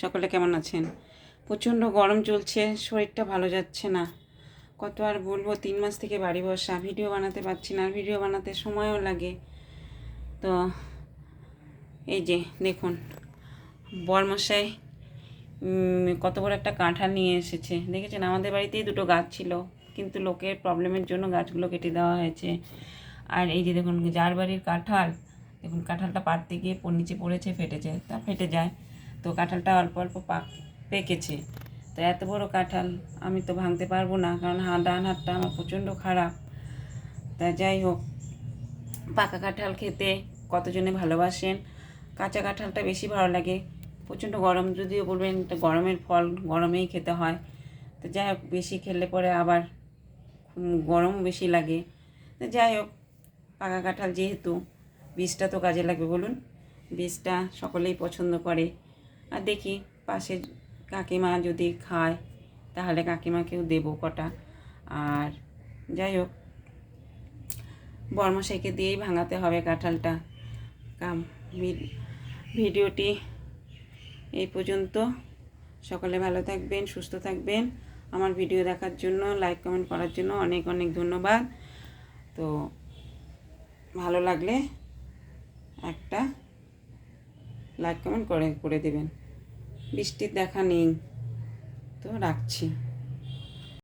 সকলে কেমন আছেন? প্রচণ্ড গরম চলছে, শরীরটা ভালো যাচ্ছে না। কত আর বলব, তিন মাস থেকে বাড়ি বসা, ভিডিও বানাতে পারছি না আর ভিডিও বানাতে সময়ও লাগে। তো এই যে, দেখুন, বরমশাই কত বড় একটা কাঁঠাল নিয়ে এসেছে। দেখেছেন, আমাদের বাড়িতেই দুটো গাছ ছিল, কিন্তু লোকের প্রবলেমের জন্য গাছগুলো কেটে দেওয়া হয়েছে। আর এই যে, দেখুন, যার বাড়ির কাঁঠাল, দেখুন, কাঁঠালটা পাড়তে গিয়ে নিচে পড়েছে, ফেটেছে, তা ফেটে যায়। তো কাঁঠালটা অল্প অল্প পাক পেকেছে। তো এত বড় কাঁঠাল আমি তো ভাঙতে পারব না, কারণ হাত ডান হাতটা আমার প্রচণ্ড খারাপ। তা যাই হোক, পাকা কাঁঠাল খেতে কতজনে ভালোবাসেন? কাঁচা কাঁঠালটা বেশি ভালো লাগে। প্রচণ্ড গরম যদিও বলবেন এটা গরমের ফল গরমেই খেতে হয়। তো যাই হোক, বেশি খেলে পরে আবার গরম বেশি লাগে। তো যাই হোক, পাকা কাঁঠাল যেহেতু, বীজটা তো কাজে লাগবে বলুন। বীজটা সকলেই পছন্দ করে। আর দেখি পাশের কাকিমা যদি খায়, তাহলে কাকিমাকেও দেবো কটা। আর যাই হোক বর্মশাইকে দিয়েই ভাঙাতে হবে কাঁঠালটা। কাম ভিডিওটি এই পর্যন্ত। সকলে ভালো থাকবেন, সুস্থ থাকবেন। আমার ভিডিও দেখার জন্য, লাইক, কমেন্ট করার জন্য অনেক অনেক ধন্যবাদ। তো ভালো লাগলে একটা লাইক, কমেন্ট করে করে দেবেন। বৃষ্টির দেখা নেই। তো রাখছি।